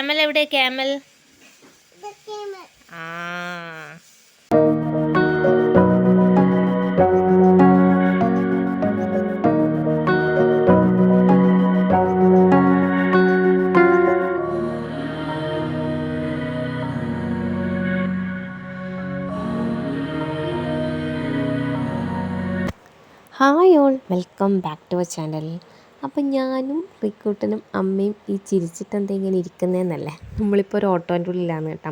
Camel എവിടെ? Camel? ആ. Hi all welcome back to our channel അപ്പം ഞാനും റിക്കൂട്ടനും അമ്മയും ഈ ചിരിച്ചിട്ട് എന്താ ഇങ്ങനെ ഇരിക്കുന്നതെന്നല്ലേ നമ്മളിപ്പോൾ ഒരു ഓട്ടോന്റെ ഉള്ളിലാണ് കേട്ടോ.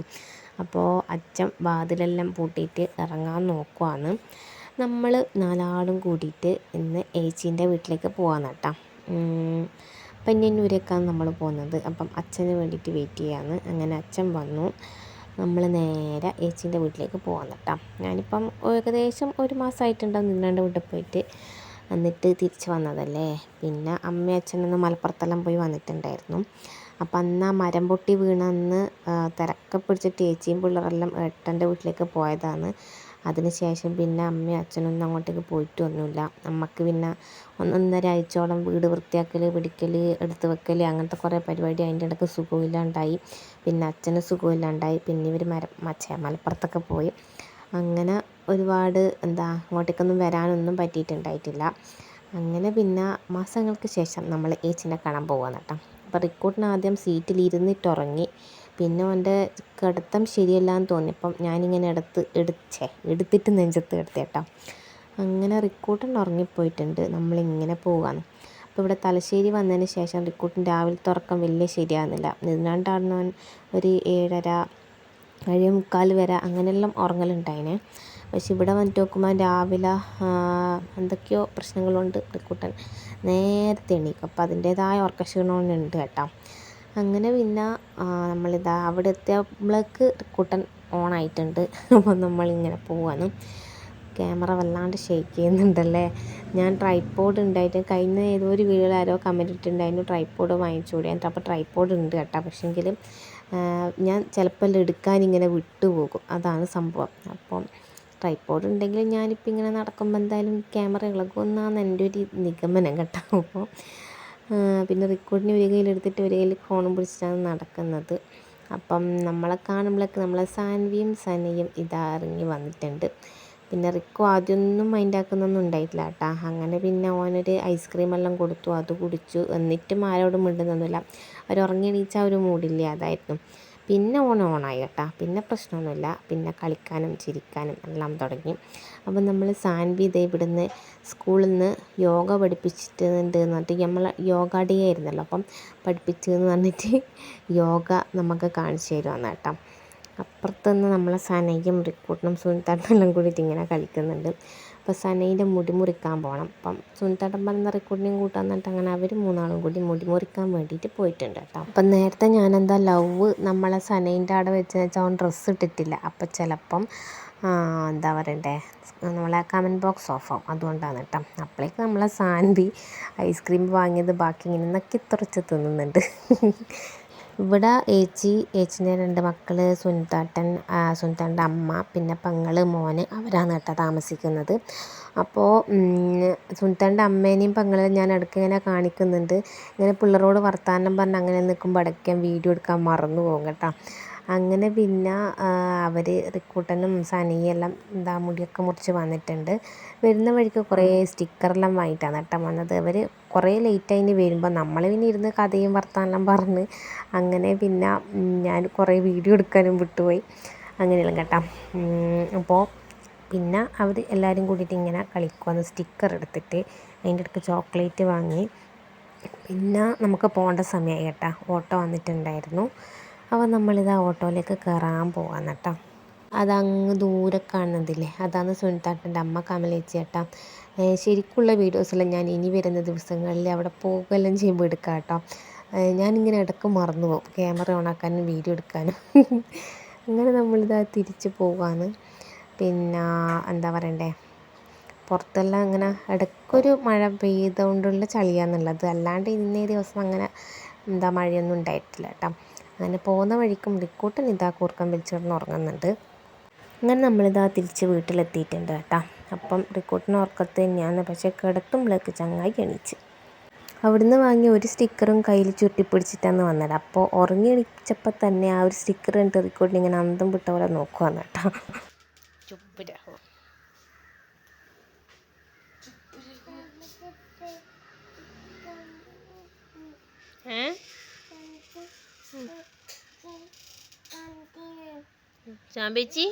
അപ്പോൾ അച്ഛൻ വാതിലെല്ലാം പൂട്ടിയിട്ട് ഇറങ്ങാൻ നോക്കുവാണ്. നമ്മൾ നാലാളും കൂടിയിട്ട് ഇന്ന് ഏച്ചീന്റെ വീട്ടിലേക്ക് പോകാൻ കേട്ടോ. പന്യന്നൂരേക്കാണ് നമ്മൾ പോകുന്നത്. അപ്പം അച്ഛന് വേണ്ടിയിട്ട് വെയിറ്റ് ചെയ്യാന്ന് അങ്ങനെ അച്ഛൻ വന്നു. നമ്മൾ നേരെ ഏച്ചീന്റെ വീട്ടിലേക്ക് പോകാൻ കേട്ടോ. ഞാനിപ്പം ഏകദേശം ഒരു മാസമായിട്ടുണ്ടാവും നിന്നാണ്ട് വീട്ടിൽ പോയിട്ട്. എന്നിട്ട് തിരിച്ച് വന്നതല്ലേ? പിന്നെ അമ്മയും അച്ഛനൊന്ന് മലപ്പുറത്തെല്ലാം പോയി വന്നിട്ടുണ്ടായിരുന്നു. അപ്പം അന്ന് ആ മരം പൊട്ടി വീണ തിരക്കെ പിടിച്ചിട്ട് ചേച്ചിയും പിള്ളേരെല്ലാം ഏട്ടന്റെ വീട്ടിലേക്ക് പോയതാണ്. അതിന് ശേഷം പിന്നെ അമ്മയും അച്ഛനൊന്നും അങ്ങോട്ടേക്ക് പോയിട്ട് പോയിട്ടൊന്നുമില്ല അമ്മയ്ക്ക് പിന്നെ ഒന്നൊന്നര ആഴ്ചയോളം വീട് വൃത്തിയാക്കൽ പിടിക്കൽ എടുത്ത് വെക്കൽ അങ്ങനത്തെ കുറേ പരിപാടി അതിന്റെ ഇടയ്ക്ക് സുഖമില്ലാണ്ടായി. പിന്നെ അച്ഛന് സുഖമില്ലാണ്ടായി. പിന്നെ ഇവർ മരം മച്ച മലപ്പുറത്തൊക്കെ പോയി. അങ്ങനെ ഒരുപാട് എന്താ അങ്ങോട്ടേക്കൊന്നും വരാനൊന്നും പറ്റിയിട്ടുണ്ടായിട്ടില്ല. അങ്ങനെ പിന്നെ മാസങ്ങൾക്ക് ശേഷം നമ്മൾ ഏച്ചിനെ കാണാൻ പോകാൻ കേട്ടോ. അപ്പോൾ റിക്കൂട്ടിന് ആദ്യം സീറ്റിൽ ഇരുന്നിട്ടുറങ്ങി. പിന്നെ അവന്റെ കിടത്തം ശരിയല്ലാന്ന് തോന്നിയപ്പം ഞാനിങ്ങനെ എടുത്ത് എടുച്ചേ എടുത്തിട്ട് നെഞ്ചത്ത് എടുത്തേട്ടോ അങ്ങനെ റിക്കൂട്ടൻ ഉറങ്ങിപ്പോയിട്ടുണ്ട് നമ്മളിങ്ങനെ പോകാന്ന് അപ്പോൾ ഇവിടെ തലശ്ശേരി വന്നതിന് ശേഷം റിക്കൂട്ടൻ രാവിലെ ഉറക്കം വലിയ ശരിയാകുന്നില്ല നിന്നാണ്ടാണ് ഒരു ഏഴര ഏഴേ മുക്കാൽ വരെ അങ്ങനെയെല്ലാം ഉറങ്ങലുണ്ടായിന്. പക്ഷെ ഇവിടെ വന്നിട്ട് നോക്കുമ്പോൾ രാവിലെ എന്തൊക്കെയോ പ്രശ്നങ്ങളുണ്ട് റിക്കൂട്ടൻ നേരത്തെ എണീക്കും. അപ്പോൾ അതിന്റേതായ ഉറക്കക്ഷീണം ഉണ്ട് കേട്ടോ. അങ്ങനെ പിന്നെ നമ്മളിതാ അവിടെ എത്തിയപ്പോഴേക്ക് റിക്കൂട്ടൻ ഓൺ ആയിട്ടുണ്ട് അപ്പോൾ നമ്മളിങ്ങനെ പോവാണ്. ക്യാമറ വല്ലാണ്ട് ഷേക്ക് ചെയ്യുന്നുണ്ടല്ലേ? ഞാൻ ട്രൈപ്പോഡ് ഉണ്ടായിട്ട് കഴിഞ്ഞ ഏതോ ഒരു വീഡിയോയിൽ ആരോ കമന്റ് ഇട്ടിട്ടുണ്ടായിരുന്നു ട്രൈപ്പോഡ് വാങ്ങിച്ചുകൂടി എന്നിട്ട് അപ്പോൾ ട്രൈപ്പോഡ് ഉണ്ട് കേട്ടോ. പക്ഷേങ്കിൽ ഞാൻ ചിലപ്പോൾ എടുക്കാൻ ഇങ്ങനെ വിട്ടുപോകും. അതാണ് സംഭവം. അപ്പം ട്രൈപ്പോഡ് ഉണ്ടെങ്കിൽ ഞാനിപ്പോൾ ഇങ്ങനെ നടക്കുമ്പോൾ എന്തായാലും ക്യാമറ ഇളകുമെന്നാണ് എന്റെ ഒരു നിഗമനം കേട്ടോ. അപ്പോൾ പിന്നെ റെക്കോർഡിന് ഒരു കയ്യിലെടുത്തിട്ട് ഒരു കയ്യിൽ ഫോണും പിടിച്ചിട്ടാണ് നടക്കുന്നത്. അപ്പം നമ്മളെ കാണുമ്പോഴൊക്കെ നമ്മളെ സാൻവിയും സനയും ഇതാ ഇറങ്ങി വന്നിട്ടുണ്ട്. പിന്നെ റിക്കു ആദ്യമൊന്നും മൈൻഡാക്കുന്നൊന്നും ഉണ്ടായിട്ടില്ല കേട്ടോ. അങ്ങനെ പിന്നെ ഓനൊരു ഐസ്ക്രീം എല്ലാം കൊടുത്തു അത് കുടിച്ചു. എന്നിട്ടും ആരോടും മിണ്ടുന്നൊന്നുമില്ല അവർ ഉറങ്ങി എണീച്ച ഒരു മൂടില്ല അതായിരുന്നു. പിന്നെ ഓൺ ഓണായി കേട്ടോ. പിന്നെ പ്രശ്നമൊന്നുമില്ല. പിന്നെ കളിക്കാനും ചിരിക്കാനും എല്ലാം തുടങ്ങി. അപ്പം നമ്മൾ സാൻവി ഇതേ ഇവിടുന്ന് സ്കൂളിൽ നിന്ന് യോഗ പഠിപ്പിച്ചിട്ടുണ്ട് എന്ന് പറഞ്ഞിട്ട് നമ്മൾ യോഗ ഡേ ആയിരുന്നല്ലോ. അപ്പം പഠിപ്പിച്ചതെന്ന് പറഞ്ഞിട്ട് യോഗ നമുക്ക് കാണിച്ചു തരുവാന്ന് കേട്ടോ. അപ്പുറത്ത് നിന്ന് നമ്മളെ സനയും റിക്കൂട്ടനും സുനിത്താട്ടെല്ലാം കൂടിയിട്ട് ഇങ്ങനെ കളിക്കുന്നുണ്ട്. അപ്പോൾ സനയിന്റെ മുടി മുറിക്കാൻ പോകണം. അപ്പം സുനിത്താട്ടൻ പറഞ്ഞ റിക്കൂട്ടിനെയും കൂട്ടാൻ അങ്ങനെ അവർ മൂന്നാളും കൂടി മുടി മുറിക്കാൻ വേണ്ടിയിട്ട് പോയിട്ടുണ്ട് കേട്ടോ. അപ്പം നേരത്തെ ഞാനെന്താ ലവ് നമ്മളെ സനയിന്റെ അവിടെ വെച്ച് വെച്ചാൽ അവൻ ഡ്രസ്സ് ഇട്ടിട്ടില്ല. അപ്പോൾ ചിലപ്പം എന്താ പറയണ്ടേ നമ്മളെ കമന്റ് ബോക്സ് ഓഫ് ആവും. അതുകൊണ്ടാണ് കേട്ടോ. അപ്പോഴേക്ക് നമ്മളെ സാൻബി ഐസ്ക്രീം വാങ്ങിയത് ബാക്കി ഇങ്ങനെ നക്കി തുറച്ച് തിന്നുന്നുണ്ട്. ഇവിടെ ഏച്ചി ഏച്ചിന്റെ രണ്ട് മക്കൾ സുനിതാട്ടൻ സുനിതാട്ടന്റെ അമ്മ പിന്നെ പെങ്ങൾ മോന് അവരാണ് കേട്ടോ താമസിക്കുന്നത്. അപ്പോൾ സുനിതാട്ടന്റെ അമ്മേനെയും പെങ്ങളെയും ഞാൻ ഇടയ്ക്ക് ഇങ്ങനെ കാണിക്കുന്നുണ്ട്. ഇങ്ങനെ പിള്ളേരോട് വർത്തമാനം പറഞ്ഞ് അങ്ങനെ നിൽക്കുമ്പോൾ ഇടയ്ക്ക് വീഡിയോ എടുക്കാൻ മറന്നു പോകും കേട്ടോ. അങ്ങനെ പിന്നെ അവർ റിക്കൂട്ടനും സനിയും എല്ലാം എന്താ മുടിയൊക്കെ മുറിച്ച് വന്നിട്ടുണ്ട്. വരുന്ന വഴിക്ക് കുറേ സ്റ്റിക്കറെല്ലാം വാങ്ങിയിട്ടാണ് കേട്ടോ വന്നത്. അവർ കുറേ ലേറ്റ് ലേറ്റായിന് വരുമ്പോൾ നമ്മൾ പിന്നെ ഇരുന്ന് കഥയും വർത്താനെല്ലാം പറഞ്ഞ് അങ്ങനെ പിന്നെ ഞാൻ കുറേ വീഡിയോ എടുക്കാനും വിട്ടുപോയി. അങ്ങനെയെല്ലാം കേട്ടോ. അപ്പോൾ പിന്നെ അവർ എല്ലാവരും കൂടിയിട്ട് ഇങ്ങനെ കളിക്കുവാന്ന് സ്റ്റിക്കർ എടുത്തിട്ട് അതിന്റെ അടുത്ത് ചോക്ലേറ്റ് വാങ്ങി. പിന്നെ നമുക്ക് പോകേണ്ട സമയമായി കേട്ടോ. ഓട്ടോ വന്നിട്ടുണ്ടായിരുന്നു. അപ്പോൾ നമ്മളിത് ഓട്ടോയിലേക്ക് കയറാൻ പോകാം കേട്ടോ. അതങ്ങ് ദൂരെ കാണുന്നതില്ലേ അതാണ് സുനിതാട്ടന്റെ അമ്മ കമലേച്ചി ചേട്ടാ ശരിക്കുള്ള വീഡിയോസെല്ലാം ഞാൻ ഇനി വരുന്ന ദിവസങ്ങളിൽ അവിടെ പോകുകയെല്ലാം ചെയ്യുമ്പോൾ എടുക്കാം കേട്ടോ. ഞാനിങ്ങനെ ഇടയ്ക്ക് മറന്നു പോകും ക്യാമറ ഓണാക്കാനും വീഡിയോ എടുക്കാനും. അങ്ങനെ നമ്മളിതാ തിരിച്ച് പോകാന്ന് പിന്നെ എന്താ പറയണ്ടേ? പുറത്തെല്ലാം അങ്ങനെ ഇടയ്ക്കൊരു മഴ പെയ്തുകൊണ്ടുള്ള ചളിയാന്നുള്ളത്. അല്ലാണ്ട് ഇന്നേ ദിവസം അങ്ങനെ എന്താ മഴയൊന്നും ഉണ്ടായിട്ടില്ല കേട്ടോ. അങ്ങനെ പോകുന്ന വഴിക്കും റിക്കൂട്ടൻ ഇതാ കൂർക്കം വലിച്ച് കിടന്ന് ഉറങ്ങുന്നുണ്ട്. അങ്ങനെ നമ്മളിതാ തിരിച്ച് വീട്ടിലെത്തിയിട്ടുണ്ട് കേട്ടോ. അപ്പം റിക്കൂട്ടിന് ഉറക്കത്ത് തന്നെയാണ്. പക്ഷേ കിടത്തുമ്പോഴേക്ക് ചങ്ങായി എണീച്ച്. അവിടുന്ന് വാങ്ങിയ ഒരു സ്റ്റിക്കറും കയ്യിൽ ചുരുട്ടിപ്പിടിച്ചിട്ടാണ് വന്നത്. അപ്പോൾ ഉറങ്ങി എണീച്ചപ്പോൾ തന്നെ ആ ഒരു സ്റ്റിക്കർ കണ്ടിട്ട് റിക്കോർഡിൽ ഇങ്ങനെ അന്തം വിട്ട പോലെ നോക്കുവാന്ന് കേട്ടോ. ഏ? ചാമ്പേച്ചി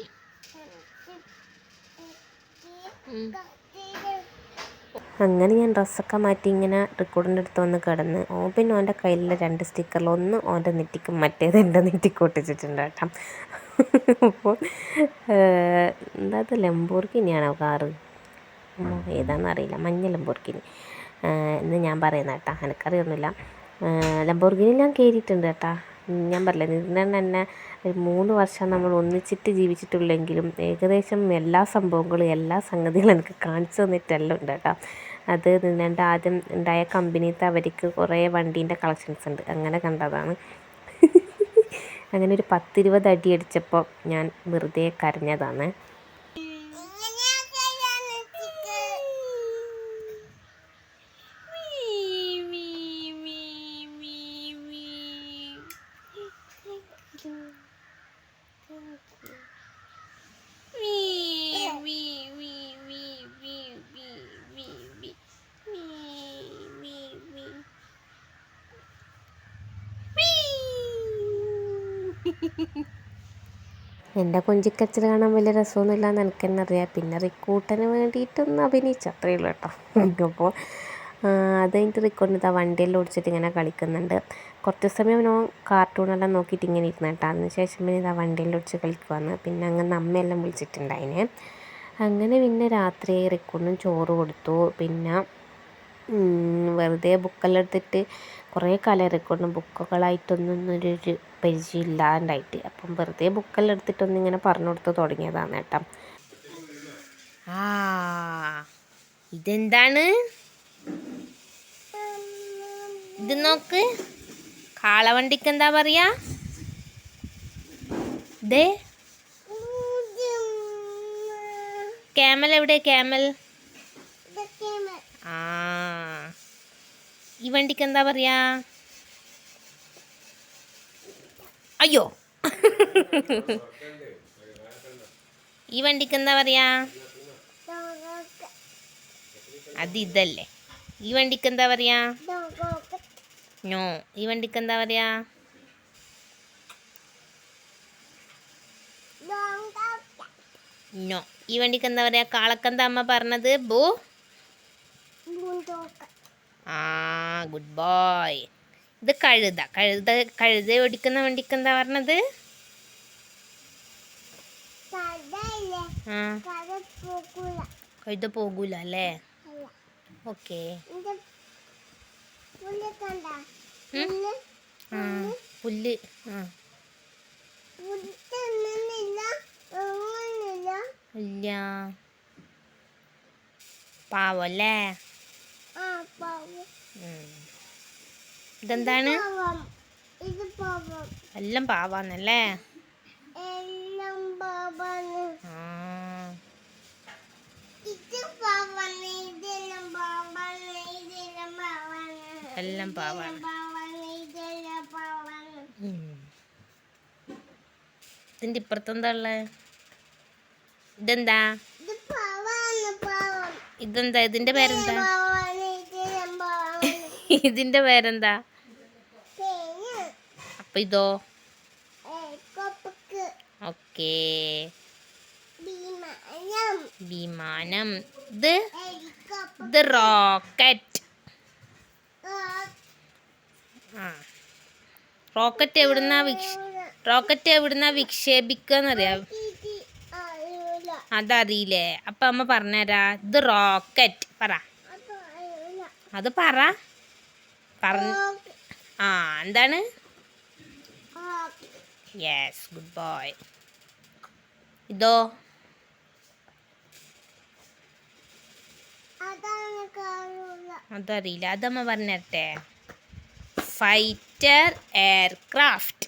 അങ്ങനെ ഞാൻ ഡ്രസ്സൊക്കെ മാറ്റി ഇങ്ങനെ റെക്കോർഡിന്റെ അടുത്ത് വന്ന് കിടന്ന്. ഓ പിന്നെ ഓന്റെ കയ്യിലുള്ള രണ്ട് സ്റ്റിക്കറിൽ ഒന്ന് ഓന്റെ നെറ്റിക്കും മറ്റേത് എന്റെ നെറ്റിക്ക് ഒട്ടിച്ചിട്ടുണ്ട് കേട്ടോ. അപ്പോൾ എന്താ അത് ലംബോർഗിനിയാണോ കാറ് ഏതാണെന്ന് അറിയില്ല. മഞ്ഞ ലംബോർഗിനി. എന്ന് ഞാൻ പറയുന്ന കേട്ടാ. എനിക്കറിയൊന്നുമില്ല ലംബോർഗിനി ഞാൻ കയറിയിട്ടുണ്ട് കേട്ടാ. ഞാൻ പറഞ്ഞില്ലേ നിന്നെ തന്നെ ഒരു മൂന്ന് വർഷം നമ്മൾ ഒന്നിച്ചിട്ട് ജീവിച്ചിട്ടുള്ളെങ്കിലും ഏകദേശം എല്ലാ സംഭവങ്ങളും എല്ലാ സംഗതികളും എനിക്ക് കാണിച്ചു തന്നിട്ടെല്ലാം ഉണ്ട് കേട്ടോ. അത് നിന്നെ ആദ്യം ഉണ്ടായ കമ്പനിത്തെ അവർക്ക് കുറേ വണ്ടീന്റെ കളക്ഷൻസ് ഉണ്ട്. അങ്ങനെ കണ്ടതാണ്. അങ്ങനെ ഒരു പത്തിരുപത് അടി അടിച്ചപ്പോൾ ഞാൻ വെറുതെ കരഞ്ഞതാണ്. എന്റെ കൊഞ്ചിക്കച്ചിൽ കാണാൻ വലിയ രസമൊന്നുമില്ല എന്ന് എനിക്ക് തന്നെ അറിയാം പിന്നെ റിക്കൂട്ടന് വേണ്ടിയിട്ടൊന്ന് അഭിനയിച്ചു. അത്രയേ ഉള്ളൂ കേട്ടോ. അപ്പോൾ അത് കഴിഞ്ഞിട്ട് ആ വണ്ടിയെല്ലാം ഓടിച്ചിട്ട് ഇങ്ങനെ കളിക്കുന്നുണ്ട്. കുറച്ച് സമയം ഞാൻ കാർട്ടൂണെല്ലാം നോക്കിയിട്ട് ഇങ്ങനെ ഇരുന്ന് കേട്ടോ. അതിന് ശേഷം പിന്നെ ഇതാ വണ്ടിയെല്ലാം ഓടിച്ച് കളിക്കുവാന്ന് പിന്നെ അങ്ങനെ അമ്മയെല്ലാം വിളിച്ചിട്ടുണ്ടായിന്. അങ്ങനെ പിന്നെ രാത്രി റിക്കോർഡിനും ചോറ് കൊടുത്തു. പിന്നെ വെറുതെ ബുക്കെല്ലാം എടുത്തിട്ട് കുറേ കാലം ബുക്കുകളായിട്ടൊന്നും ഒരു ഒരു പരിചയം ഇല്ലാണ്ടായിട്ട് അപ്പം വെറുതെ ബുക്കെല്ലാം എടുത്തിട്ടൊന്നും ഇങ്ങനെ പറഞ്ഞു കൊടുത്ത് തുടങ്ങിയതാണ് കേട്ടോ. ആ ഇതെന്താണ്? ഇത് നോക്ക്. കാളവണ്ടിക്ക് എന്താ പറയാ? ദേ. ക്യാമൽ എവിടെ? ക്യാമൽ. ആ ഈ വണ്ടിക്ക് എന്താ പറയാ? അയ്യോ. ഈ വണ്ടിക്ക് എന്താ പറയാ? അത് ഇതല്ലേ. ഈ വണ്ടിക്ക് എന്താ പറയാ? നോ ഈ വണ്ടിക്ക് എന്താ പറയാ? നോ ഈ വണ്ടിക്ക് എന്താ പറയാ? കാളക്കെന്താ അമ്മ പറഞ്ഞത്? ബോ. ആ ഗുഡ് ബോയ് ഇത് കഴുത. കഴുത കഴുത ഓടിക്കുന്ന വണ്ടിക്ക് എന്താ പറഞ്ഞത്? ആ. കഴുത പോകൂല അല്ലേ? ഓക്കെ. ആ പുല്ല്? ആ. ഇല്ല. പാവല്ലേ ഉം. ഇതെന്താണ്? എല്ലാം പാവാന്നല്ലേ? എല്ലാം പാവാണ്. ഇതിന്റെ ഇപ്പുറത്തെന്താ ഉള്ളേ? ഇതെന്താ? ഇതെന്താ? ഇതിന്റെ പേരെന്താ? ഇതിന്റെ പേരെന്താ? അപ്പൊ ഇതോ? ഓക്കേ. വിമാനം ഇത്? ഇത് റോക്കറ്റ്. ആ. റോക്കറ്റ് എവിടുന്നാ വിക്ഷ റോക്കറ്റ് എവിടുന്നാ വിക്ഷേപിക്കാന്നറിയാം അതറിയില്ലേ. അപ്പൊ അമ്മ പറഞ്ഞുതരാ. ഇത് റോക്കറ്റ്. പറ. അത് പറ. പറഞ്ഞ ആ എന്താണ്? യെസ് ഗുഡ് ബോയ് ഇതോ? അതറിയില്ല. അതമ്മ പറഞ്ഞിട്ടെ ഫൈറ്റർ എയർക്രാഫ്റ്റ്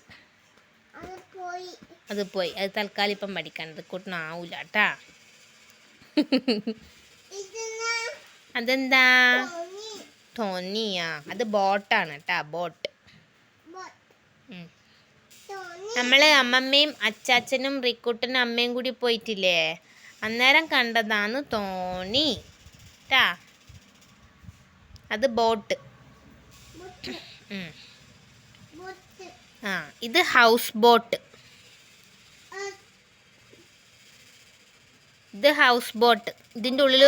അത് പോയി. അത് തൽക്കാലം ഇപ്പം പഠിക്കണ്ടത് കൂട്ടനാവൂല കേട്ടാ. അതെന്താ? തോന്നി. ടോണിയാ അത് ബോട്ടാണ് കേട്ടാ ബോട്ട്. നമ്മൾ അമ്മമ്മയും അച്ചാച്ചനും റിക്കുട്ടനും അമ്മയും കൂടി പോയിട്ടില്ലേ? അന്നേരം കണ്ടതാന്ന് തോണി ട്ടാ. അത് ബോട്ട്. ആ ഇത് ഹൗസ് ബോട്ട്. ഇത് ഹൗസ് ബോട്ട്. ഇതിന്റെ ഉള്ളിൽ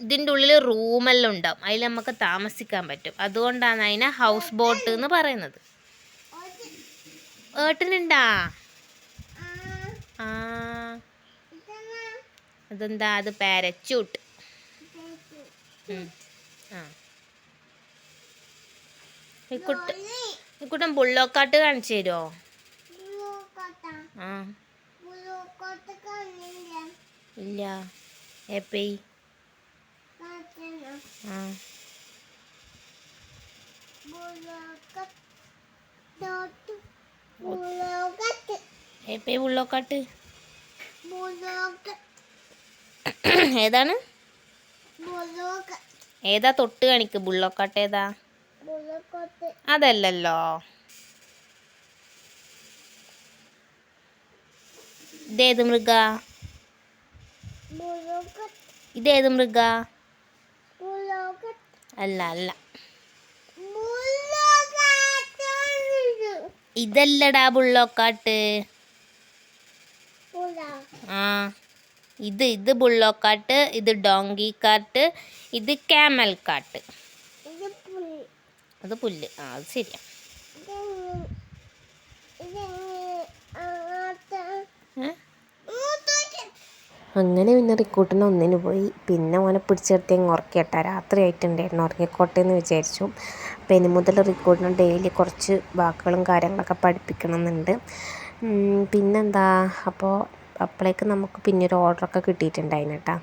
ഇതിന്റെ ഉള്ളിൽ റൂമെല്ലാം ഉണ്ടാവും. അതിൽ നമുക്ക് താമസിക്കാൻ പറ്റും. അതുകൊണ്ടാണ് അതിനെ ഹൗസ് ബോട്ട് എന്ന് പറയുന്നത്. ഏട്ടനുണ്ടാ? ആ. അതെന്താ? അത് പാരച്യൂട്ട് ആ. ഇക്കുട്ട ഇക്കുട്ടൻ പുള്ളോക്കാട്ട് കാണിച്ചു തരുമോ ആ. ഇല്ല. എപ്പയി കാട്ടണം ആ ബ്ലൂ കോട്ട ഡോട്ട് ബ്ലൂ കോട്ട എപ്പയി പുള്ളോക്കാട്ട് ഏതാണ്? ഏതാ തൊട്ട് കാണിക്ക്? ബുള്ളോക്കാട്ട് ഏതാ? അതല്ലല്ലോ. ഇതേത് മൃഗ? ഇതേത് മൃഗ? അല്ല അല്ല. ഇതല്ലടാ ബുള്ളോക്കാട്ട്. ആ ഇത് ഇത് ബുള്ളോക്കാട്ട് ഇത് ഡോങ്കി കാട്ട് ഇത് ക്യാമൽ കാട്ട് അത് പുല്ല്. ആ അത് ശരിയാ. ഏ? അങ്ങനെ പിന്നെ റിക്കൂട്ടിന് ഒന്നിന് പോയി. പിന്നെ ഓനെ പിടിച്ചെടുത്ത് അങ്ങ് ഉറക്കിയിട്ടാ രാത്രി ആയിട്ടുണ്ടായിരുന്നു ഉറങ്ങിക്കോട്ടെ എന്ന് വിചാരിച്ചു. അപ്പോൾ ഇനി മുതൽ റിക്രൂട്ടിന് ഡെയിലി കുറച്ച് വാക്കുകളും കാര്യങ്ങളൊക്കെ പഠിപ്പിക്കണം എന്നുണ്ട് പിന്നെന്താ? അപ്പോൾ അപ്പോഴേക്ക് നമുക്ക് പിന്നെ ഒരു ഓർഡറൊക്കെ കിട്ടിയിട്ടുണ്ടായിരുന്നു കേട്ടോ.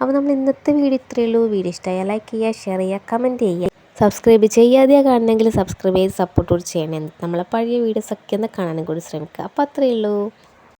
അപ്പോൾ നമ്മൾ ഇന്നത്തെ വീഡിയോ ഇത്രയേ ഉള്ളൂ. വീഡിയോ ഇഷ്ടമായ ലൈക്ക് ചെയ്യുക ഷെയർ ചെയ്യുക കമന്റ് ചെയ്യുക. സബ്സ്ക്രൈബ് ചെയ്യാതെ കാണണമെങ്കിൽ സബ്സ്ക്രൈബ് ചെയ്ത് സപ്പോർട്ട് കൂടി ചെയ്യണേ. നമ്മളെ പഴയ വീഡിയോസൊക്കെ ഒന്ന് കാണാനും കൂടി ശ്രമിക്കുക. അപ്പോൾ അത്രയേ ഉള്ളൂ.